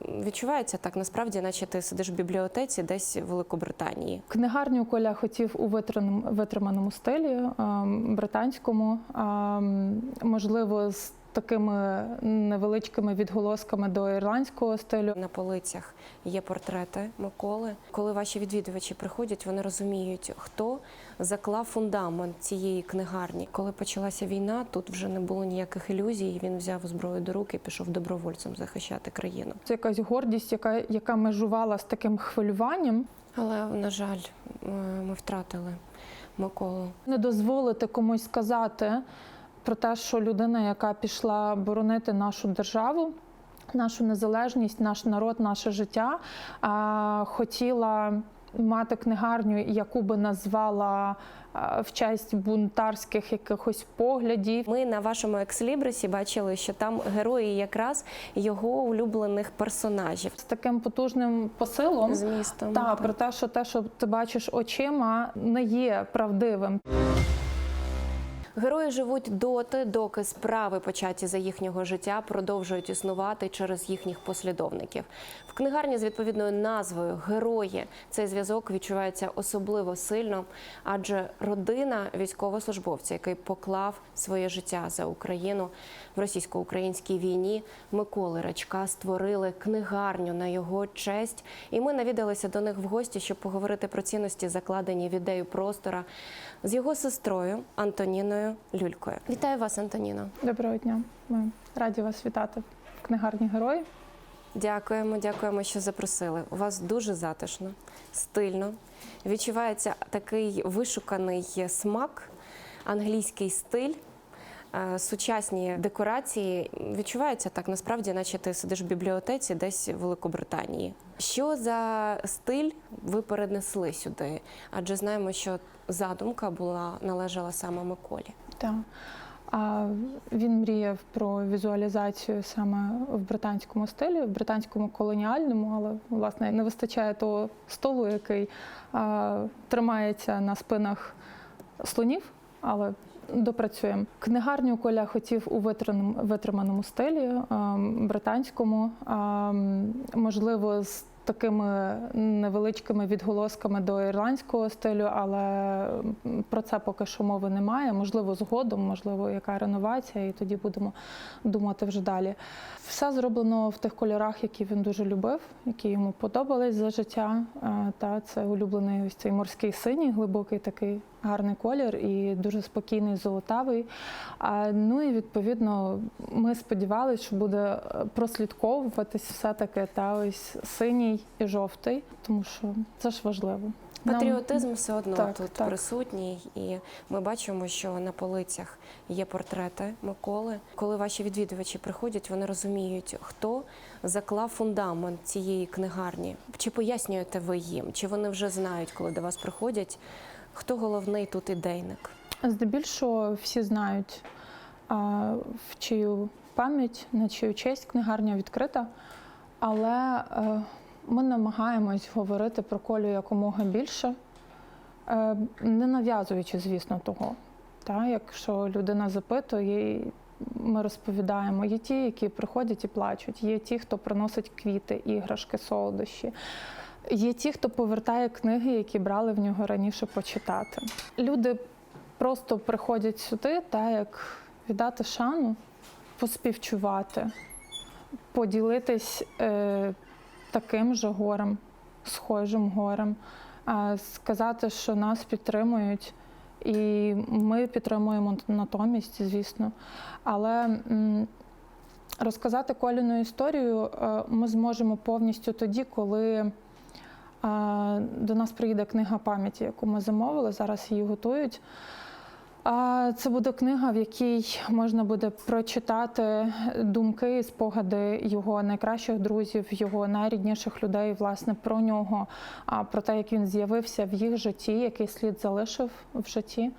Відчувається так, насправді, наче ти сидиш в бібліотеці десь в Великобританії. Книгарню Коля хотів у витриманому, стилі ем, британському, ем, можливо, з такими невеличкими відголосками до ірландського стилю. На полицях є портрети Миколи. Коли ваші відвідувачі приходять, вони розуміють, хто заклав фундамент цієї книгарні. Коли почалася війна, тут вже не було ніяких ілюзій. Він взяв зброю до рук і пішов добровольцем захищати країну. Це якась гордість, яка, яка межувала з таким хвилюванням. Але на жаль, ми втратили Миколу. Не дозволити комусь сказати про те, що людина, яка пішла боронити нашу державу, нашу незалежність, наш народ, наше життя, а, хотіла мати книгарню, яку би назвала в честь бунтарських якихось поглядів. Ми на вашому екслібрисі бачили, що там герої якраз його улюблених персонажів З таким потужним посилом. з містом. Та про те, що те, що ти бачиш очима, не є правдивим. Герої живуть доти, доки справи, початі за їхнього життя, продовжують існувати через їхніх послідовників. В книгарні з відповідною назвою Герої цей зв'язок відчувається особливо сильно, адже родина військовослужбовця, який поклав своє життя за Україну в російсько-українській війні, Миколи Рачка створили книгарню на його честь. І ми навідалися до них в гості, щоб поговорити про цінності, закладені в ідею простора з його сестрою Антоніною Люлькою. Вітаю вас, Антоніно. Доброго дня. Ми раді вас вітати в книгарні герої. Дякуємо, дякуємо, що запросили. У вас дуже затишно, стильно. Відчувається такий вишуканий смак, англійський стиль. Е, Сучасні декорації відчуваються так, насправді, наче ти сидиш в бібліотеці десь в Великобританії. Що за стиль ви перенесли сюди? Адже знаємо, що задумка була належала саме Миколі. Так. А він мріяв про візуалізацію саме в британському стилі, в британському колоніальному, але власне не вистачає того столу, який а, тримається на спинах слонів, але допрацюємо. Книгарню Коля хотів у витриманому, стилі британському, можливо, з такими невеличкими відголосками до ірландського стилю, але про це поки що мови немає. Можливо, згодом, можливо, яка реновація, і тоді будемо думати вже далі. Все зроблено в тих кольорах, які він дуже любив, які йому подобались за життя. Е, Та це улюблений ось цей морський синій, глибокий такий гарний колір і дуже спокійний золотавий. А, ну і відповідно ми сподівалися, що буде е, прослідковуватись все-таки та ось синій і жовтий, тому що це ж важливо. Нам- Патріотизм все одно Так, тут так. присутній, і ми бачимо, що на полицях є портрети Миколи. Коли ваші відвідувачі приходять, вони розуміють, хто заклав фундамент цієї книгарні. Чи пояснюєте ви їм? Чи вони вже знають, коли до вас приходять, хто головний тут ідейник? Здебільшого всі знають, в чию пам'ять, на чию честь книгарня відкрита, але е, ми намагаємось говорити про колю якомога більше, е, не нав'язуючи, звісно, того. Та, якщо людина запитує, ми розповідаємо. Є ті, які приходять і плачуть, є ті, хто приносить квіти, іграшки, солодощі. Є ті, хто повертає книги, які брали в нього раніше почитати. Люди просто приходять сюди, та як віддати шану, поспівчувати, поділитись е, таким же горем, схожим горем, е, сказати, що нас підтримують. І ми підтримуємо натомість, звісно. Але м, розказати Коліну історію е, ми зможемо повністю тоді, коли до нас приїде книга пам'яті, яку ми замовили. Зараз її готують. А Це буде книга, в якій можна буде прочитати думки спогади його найкращих друзів, його найрідніших людей, власне, про нього, а, про те, як він з'явився в їх житті, який слід залишив в житті,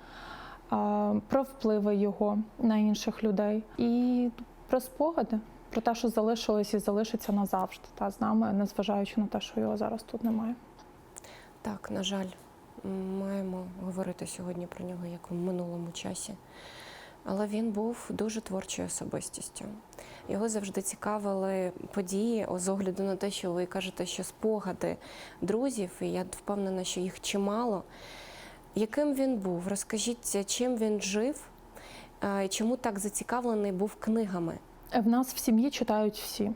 про впливи його на інших людей і про спогади, про те, що залишилось і залишиться назавжди, та з нами, незважаючи на те, що його зараз тут немає. Так, на жаль, маємо говорити сьогодні про нього як в минулому часі. Але він був дуже творчою особистістю. Його завжди цікавили події з огляду на те, що ви кажете, що спогади друзів, і я впевнена, що їх чимало. Яким він був? Розкажіть, чим він жив, е, чому так зацікавлений був книгами? В нас в сім'ї читають всі.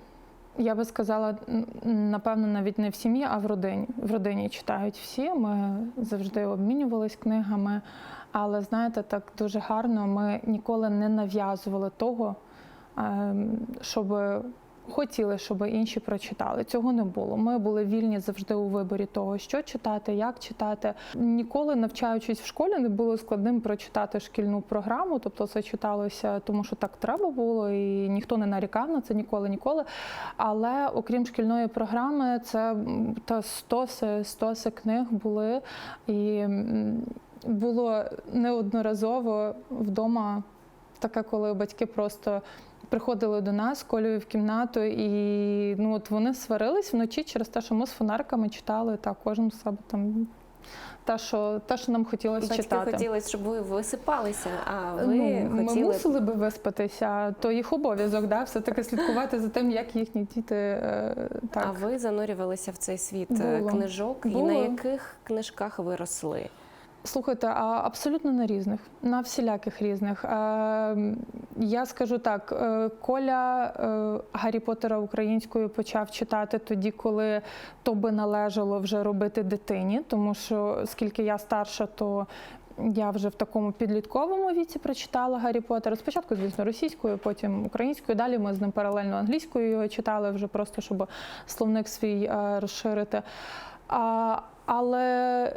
Я би сказала, напевно, навіть не в сім'ї, а в родині. В родині читають всі. Ми завжди обмінювались книгами. Але знаєте, так дуже гарно. Ми ніколи не нав'язували того, ем, щоб хотіли, щоб інші прочитали. Цього не було. Ми були вільні завжди у виборі того, що читати, як читати. Ніколи навчаючись в школі, не було складним прочитати шкільну програму. Тобто це читалося, тому що так треба було, і ніхто не нарікав на це ніколи, ніколи. Але окрім шкільної програми, це та стоси, стоси книг були і було неодноразово вдома таке, коли батьки просто приходили до нас колею в кімнату, і ну от вони сварились вночі через те, що ми з фонариками читали та кожен себе там. Те, що, те, що нам хотілося Батьки читати. хотіли, щоб ви висипалися, а ви ну, ми хотіли мусили би виспатися, то їх обов'язок, да, все-таки слідкувати за тим, як їхні діти е, так. А ви занурювалися в цей світ е, Було. книжок, і на яких книжках ви росли? Слухайте, а абсолютно на різних, на всіляких різних. Е, я скажу так: е, Коля е, Гаррі Поттера українською почав читати тоді, коли то би належало вже робити дитині, тому що скільки я старша, то я вже в такому підлітковому віці прочитала Гаррі Поттера. Спочатку, звісно, російською, потім українською. Далі ми з ним паралельно англійською його читали, вже просто щоб словник свій розширити. А, але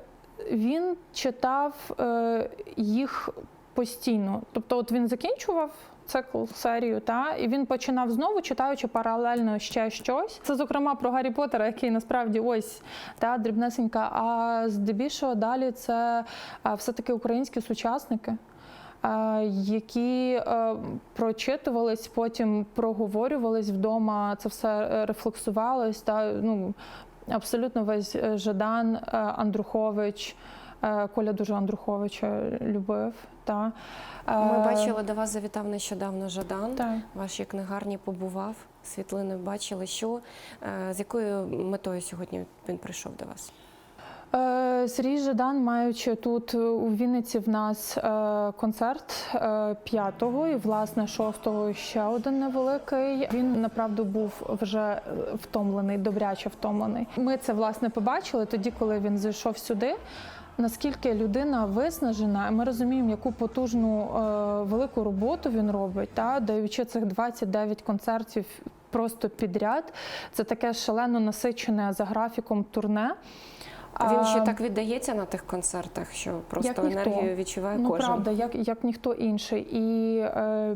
він читав е, їх постійно. Тобто, от він закінчував цикл серію, та і він починав знову, читаючи паралельно ще щось. Це зокрема про Гаррі Поттера, який насправді ось та дрібнесенька. А здебільшого далі це е, все-таки українські сучасники. е, Які прочитувались, потім проговорювались вдома, це все рефлексувалось. Та ну абсолютно весь е, Жадан, е, Андрухович. е, Коля дуже Андруховича любив. Та. Ми бачили, до вас завітав нещодавно Жадан. Та. Вашій книгарні побував. Світлини бачили, що з якою метою сьогодні він прийшов до вас? Е, Сергій Жадан, маючи тут е, у Вінниці в нас е, концерт е, п'ятого і власне шостого ще один невеликий. Він направду був вже втомлений, добряче втомлений. Ми це власне побачили тоді, коли він зайшов сюди. Наскільки людина виснажена, ми розуміємо, яку потужну велику роботу він робить, та даючи цих 29 концертів просто підряд. Це таке шалено насичене за графіком турне. Він ще так віддається на тих концертах, що просто Як ніхто. енергію відчуває Ну, кожен. правда, як, як ніхто інший. І е,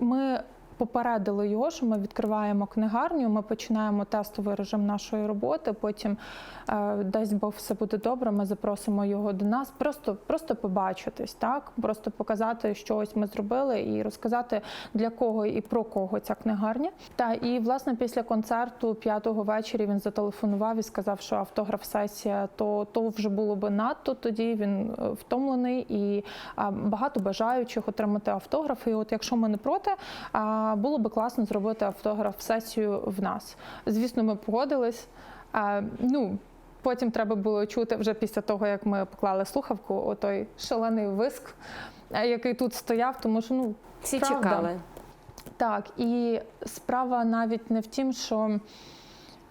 ми попередили його, що ми відкриваємо книгарню, ми починаємо тестовий режим нашої роботи. Потім, е, дасть Бог, все буде добре. Ми запросимо його до нас. Просто, просто побачитись, так просто показати, що ось ми зробили, і розказати для кого і про кого ця книгарня. Та і власне після концерту п'ятого ввечері він зателефонував і сказав, що автограф-сесія, то, то вже було би надто. Тоді він е, втомлений і багато бажаючих отримати автографи. І от якщо ми не проти, було би класно зробити автограф-сесію в нас. Звісно, ми погодились. Ну, Потім треба було чути вже після того, як ми поклали слухавку, отой шалений виск, е, який тут стояв, тому що ну Всі правда. чекали. так, і справа навіть не в тім, що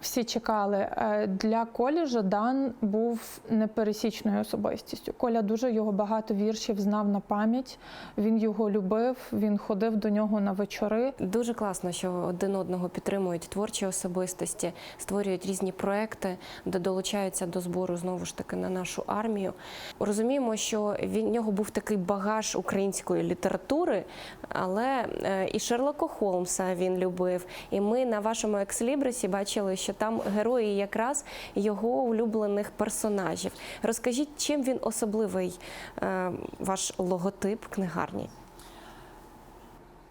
всі чекали. Е, Для Колі Жадан був непересічною особистістю. Коля дуже його багато віршів знав на пам'ять. Він його любив, він ходив до нього на вечори. Дуже класно, що один одного підтримують творчі особистості, створюють різні проекти, де долучаються до збору знову ж таки на нашу армію. Розуміємо, що в нього був такий багаж української літератури, але е, і Шерлока Холмса він любив. І ми на вашому екслібрисі бачили, що там герої якраз його улюблених персонажів. Розкажіть, чим він особливий, е, ваш логотип книгарні?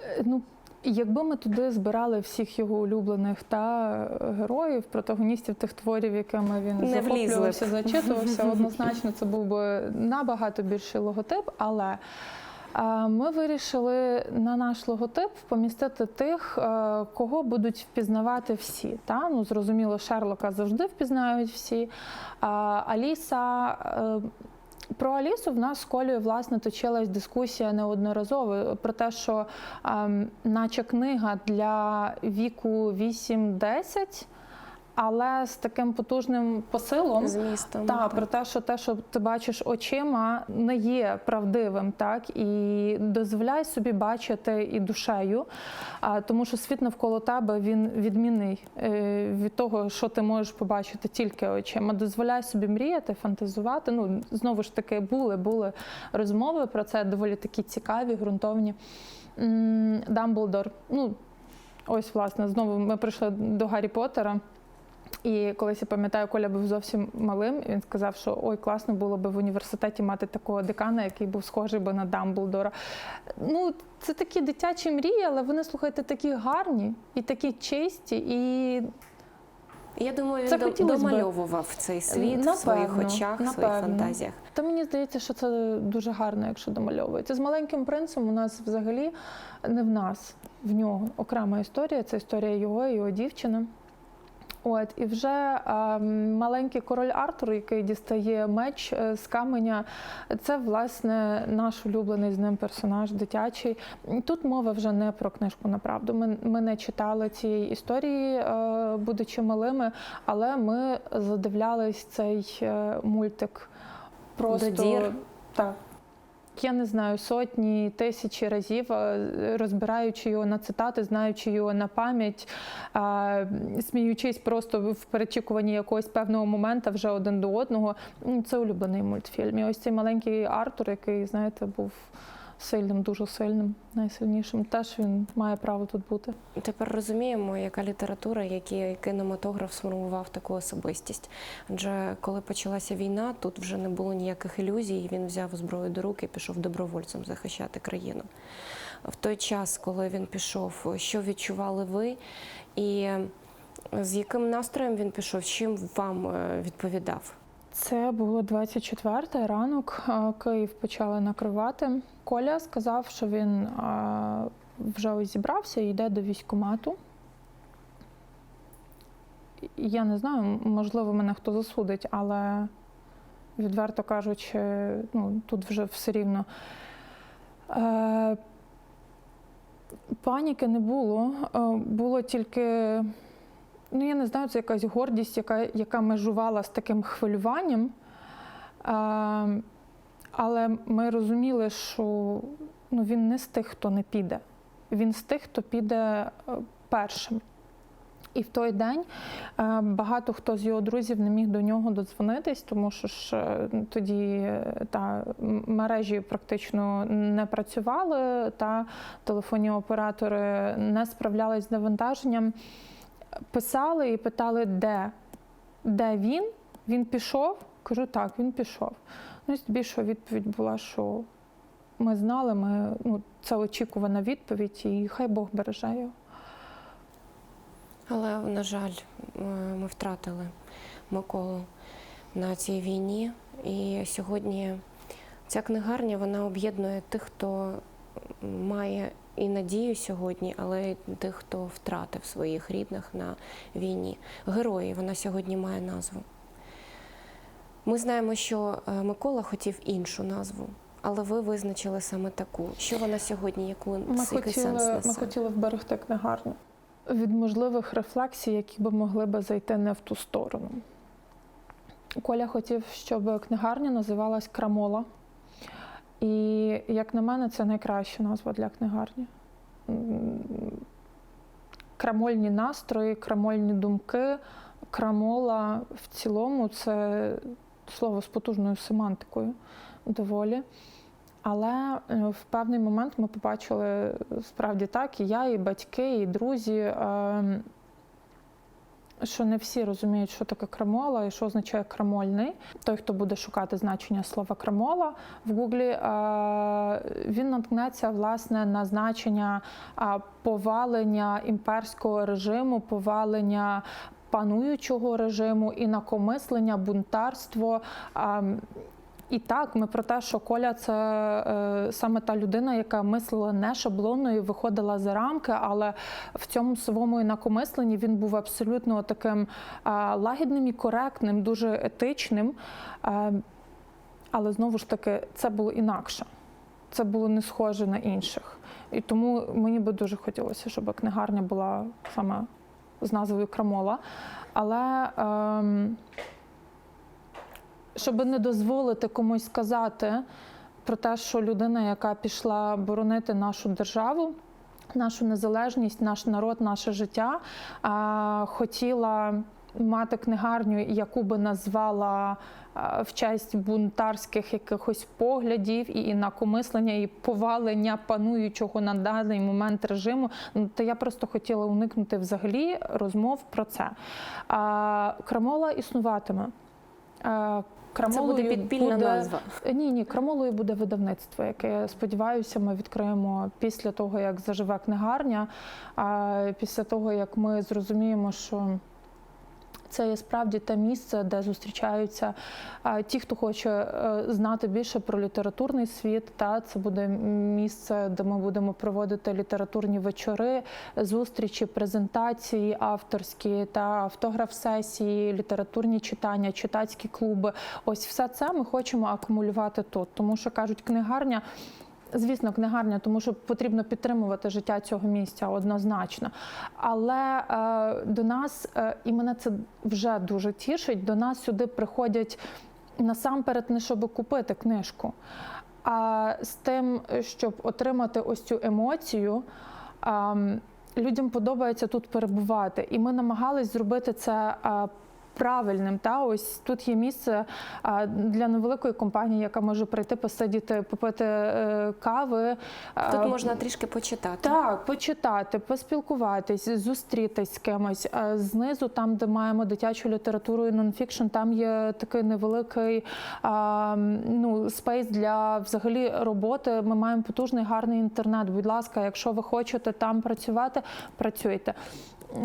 Е, Ну, якби ми туди збирали всіх його улюблених та е, героїв, протагоністів тих творів, якими він Не влізли захоплювався, зачитувався, однозначно це був би набагато більший логотип. Але Ми вирішили на наш логотип помістити тих, е, кого будуть впізнавати всі. Та? Ну, зрозуміло, Шерлока завжди впізнають всі. Аліса. е, Про Алісу в нас з Колею власне точилась дискусія неодноразово про те, що ем, наче книга для віку 8-10, але з таким потужним посилом. з містом. Так, про те, що те, що ти бачиш очима, не є правдивим, так і дозволяй собі бачити і душею, тому що світ навколо тебе він відмінний е, від того, що ти можеш побачити тільки очима. Дозволяй собі мріяти, фантазувати. Ну знову ж таки, були були розмови про це доволі такі цікаві, ґрунтовні. Дамблдор. Ну ось власне знову ми прийшли до Гаррі Поттера. І колись я пам'ятаю, Коля був зовсім малим. Він сказав, що ой, класно було би в університеті мати такого декана, який був схожий би на Дамблдора. Ну, це такі дитячі мрії, але вони слухайте такі гарні і такі чисті. І Я думаю, він Це домальовував цей світ в своїх Напевно, очах, в своїх фантазіях. то мені здається, що це дуже гарно, якщо домальовується. З маленьким принцем у нас взагалі не в нас, в нього окрема історія. Це історія його і його дівчини. От і вже а, маленький король Артур, який дістає меч е, з каменя, це власне наш улюблений з ним персонаж дитячий. Тут мова вже не про книжку на правду. Ми, ми не читали цієї історії, е, будучи малими, але ми задивлялись цей е, мультик просто Додір? так. Я не знаю сотні, тисячі разів, е, розбираючи його на цитати, знаючи його на пам'ять, сміючись просто в перечікуванні якогось певного моменту вже один до одного. Це улюблений мультфільм. І ось цей маленький Артур, який, знаєте, був сильним, дуже сильним, найсильнішим. Теж він має право тут бути. Тепер розуміємо, яка література, який кінематограф сформував таку особистість. Адже коли почалася війна, тут вже не було ніяких ілюзій. Він взяв зброю до рук і пішов добровольцем захищати країну. В той час, коли він пішов, що відчували ви, і з яким настроєм він пішов, чим вам е, відповідав? Це було 24 ранок. е, Київ почали накривати. Коля сказав, що він е, вже ось зібрався і йде до військкомату. Я не знаю, можливо, мене хто засудить, але відверто кажучи, ну, тут вже все рівно. Е, Паніки не було. Було тільки ну я не знаю, це якась гордість, яка, яка межувала з таким хвилюванням. А, але ми розуміли, що ну, він не з тих, хто не піде. Він з тих, хто піде е, першим. І в той день е, багато хто з його друзів не міг до нього додзвонитись, тому що ж е, тоді та мережі практично не працювали, та телефонні оператори не справлялись з навантаженням писали і питали, де, де він. Він пішов. Кажу, так, він пішов. Ну, більша відповідь була, що ми знали, ми, ну, це очікувана відповідь, і хай Бог береже його. Але, на жаль, е, ми втратили Миколу на цій війні. І сьогодні ця книгарня вона об'єднує тих, хто має і надію сьогодні, але й тих, хто втратив своїх рідних на війні. Герої вона сьогодні має назву. Ми знаємо, що е, Микола хотів іншу назву, але ви визначили саме таку. Що вона сьогодні, яку Ми сенс хотіли, несе? ми хотіли вберегти книгарню від можливих рефлексій, які би могли би зайти не в ту сторону. Коля хотів, щоб книгарня називалась Крамола. І, як на мене, це найкраща назва для книгарні. Крамольні настрої, крамольні думки, крамола в цілому це слово з потужною семантикою доволі. Але е, в певний момент ми побачили справді так, і я, і батьки, і друзі, е, що не всі розуміють, що таке крамола і що означає крамольний. Той, хто буде шукати значення слова крамола в Гуглі, е, він наткнеться власне на значення е, повалення імперського режиму, повалення пануючого режиму, інакомислення, бунтарство. Е, І так, ми про те, що Коля це е, саме та людина, яка мислила не шаблонно і виходила за рамки, але в цьому своєму інакомисленні він був абсолютно таким е, лагідним і коректним, дуже етичним. Е, але знову ж таки, це було інакше. Це було не схоже на інших. І тому мені би дуже хотілося, щоб книгарня була саме з назвою Крамола. Але ем, щоб не дозволити комусь сказати про те, що людина, яка пішла боронити нашу державу, нашу незалежність, наш народ, наше життя, а, хотіла мати книгарню, яку би назвала в честь бунтарських якихось поглядів і інакомислення, і повалення пануючого на даний момент режиму. Ну, то я просто хотіла уникнути взагалі розмов про це. Крамола існуватиме. А, Це буде підпільна буде- назва. ні, ні, Крамолою буде видавництво, яке сподіваюся, ми відкриємо після того, як заживе книгарня. А після того, як ми зрозуміємо, що це є справді те місце, де зустрічаються ті, хто хоче е, знати більше про літературний світ. Та це буде місце, де ми будемо проводити літературні вечори, зустрічі, презентації авторські та автограф-сесії, літературні читання, читацькі клуби. Ось все це ми хочемо акумулювати тут, тому що кажуть, книгарня. Звісно, книгарня, тому що потрібно підтримувати життя цього місця однозначно. Але е, до нас, е, і мене це вже дуже тішить, до нас сюди приходять насамперед не щоб купити книжку, а з тим, щоб отримати ось цю емоцію. ем, Людям подобається тут перебувати, і ми намагались зробити це е, правильним. Та ось тут є місце для невеликої компанії, яка може прийти посидіти, попити е, кави. Тут можна трішки почитати. так, почитати, поспілкуватись, зустрітись з кимось. Знизу, там, де маємо дитячу літературу і нонфікшн, там є такий невеликий ну, спейс для взагалі роботи. Ми маємо потужний гарний інтернет. Будь ласка, якщо ви хочете там працювати, працюйте.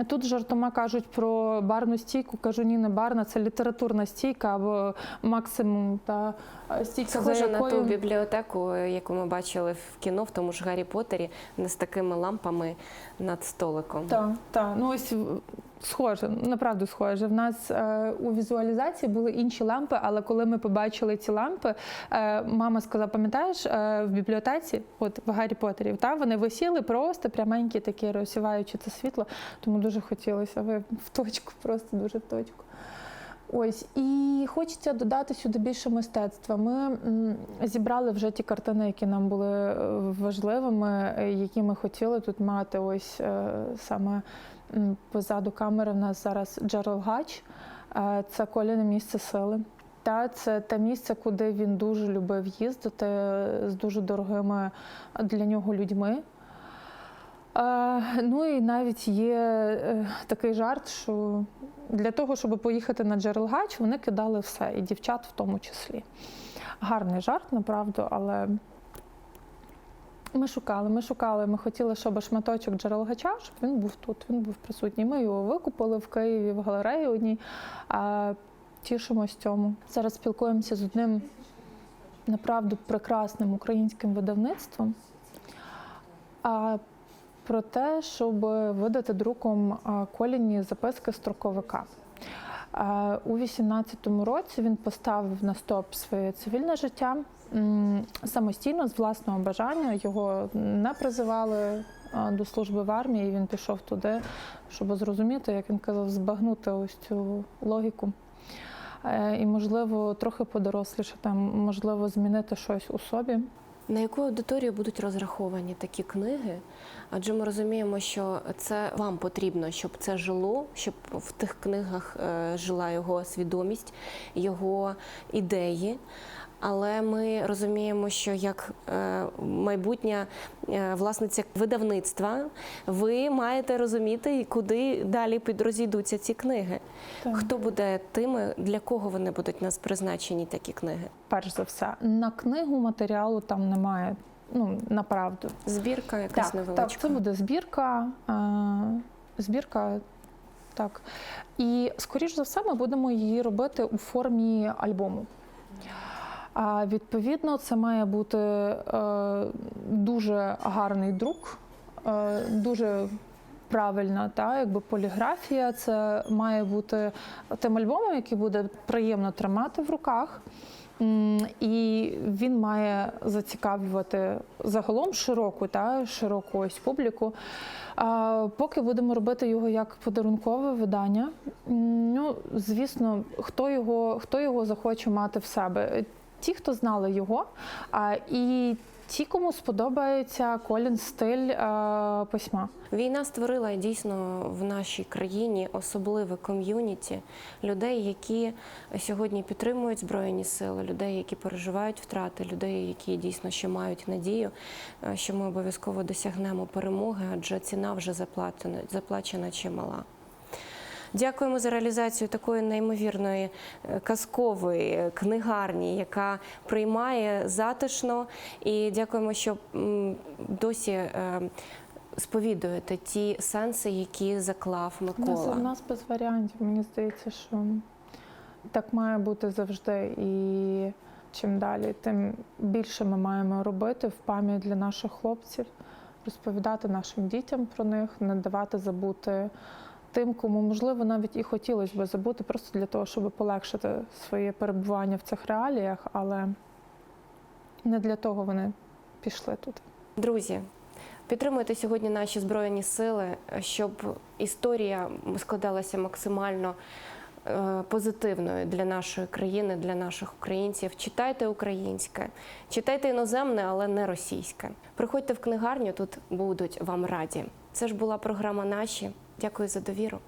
Тут жартома кажуть про барну стійку. Кажу, ні, не барна, це літературна стійка або максимум та е, стійка, Схоже за на ту бібліотеку, яку ми бачили в кіно, в тому ж Гаррі Поттері, не з такими лампами над столиком. Так, так. Ну ось схоже, направду схоже. В нас е, у візуалізації були інші лампи, але коли ми побачили ці лампи, е, мама сказала: пам'ятаєш, е, в бібліотеці, от в Гаррі Поттері, та вони висіли просто пряменькі, такі розсіваючи це світло. Тому дуже хотілося ви в точку, просто дуже в точку. Ось і хочеться додати сюди більше мистецтва. Ми зібрали вже ті картини, які нам були е, важливими, е, які ми хотіли тут мати. Ось е, саме позаду камери в нас зараз Джерел Гач. Е, Це коліне місце сили. Та це те місце, куди він дуже любив їздити з дуже дорогими для нього людьми. Е, Ну і навіть є е, такий жарт, що для того, щоб поїхати на Джерелгач, вони кидали все, і дівчат в тому числі. Гарний жарт, направду, але ми шукали, ми шукали, ми хотіли, щоб шматочок Джерелгача, щоб він був тут, він був присутній. Ми його викупили в Києві в галереї одній. А, тішимось цьому. Зараз спілкуємося з одним направду прекрасним українським видавництвом. А, про те, щоб видати друком коліні записки строковика. У 18-му році він поставив на стоп своє цивільне життя самостійно, з власного бажання. Його не призивали до служби в армії. Він пішов туди, щоб зрозуміти, як він казав, збагнути ось цю логіку. Е, І, можливо, трохи подорослішати, можливо, змінити щось у собі. На яку аудиторію будуть розраховані такі книги? Адже ми розуміємо, що це вам потрібно, щоб це жило, щоб в тих книгах е, жила його свідомість, його ідеї. Але ми розуміємо, що як е, майбутня е, власниця видавництва, ви маєте розуміти, куди далі підрозійдуться ці книги. Так. Хто буде тими, для кого вони будуть нас призначені такі книги? перш за все. На книгу матеріалу там немає. Ну, направду. Збірка якась Так, невеличка. так, це буде збірка. Е, збірка, так. І, скоріш за все, ми будемо її робити у формі альбому. А відповідно, це має бути е, дуже гарний друк, е, дуже правильна та якби поліграфія. Це має бути тим альбомом, який буде приємно тримати в руках. І він має зацікавлювати загалом широку та широку ось публіку. А поки будемо робити його як подарункове видання, ну звісно, хто його, хто його захоче мати в себе. Ті, хто знали його, а і ті, кому сподобається Колін стиль а, письма. Війна створила дійсно в нашій країні особливе ком'юніті людей, які сьогодні підтримують збройні сили, людей, які переживають втрати, людей, які дійсно ще мають надію, е, що ми обов'язково досягнемо перемоги, адже ціна вже заплатена, заплачена чимала. Дякуємо за реалізацію такої неймовірної е, казкової е, книгарні, яка приймає затишно. І дякуємо, що досі е, сповідуєте ті сенси, які заклав Микола. у нас без варіантів. Мені здається, що так має бути завжди. І чим далі, тим більше ми маємо робити в пам'ять для наших хлопців, розповідати нашим дітям про них, не давати забути тим, кому можливо навіть і хотілося би забути, просто для того, щоб полегшити своє перебування в цих реаліях, але не для того вони пішли тут. Друзі, підтримуйте сьогодні наші збройні сили, щоб історія складалася максимально е, позитивною для нашої країни, для наших українців. Читайте українське, читайте іноземне, але не російське. Приходьте в книгарню, тут будуть вам раді. Це ж була програма Наші. Дякую за довіру.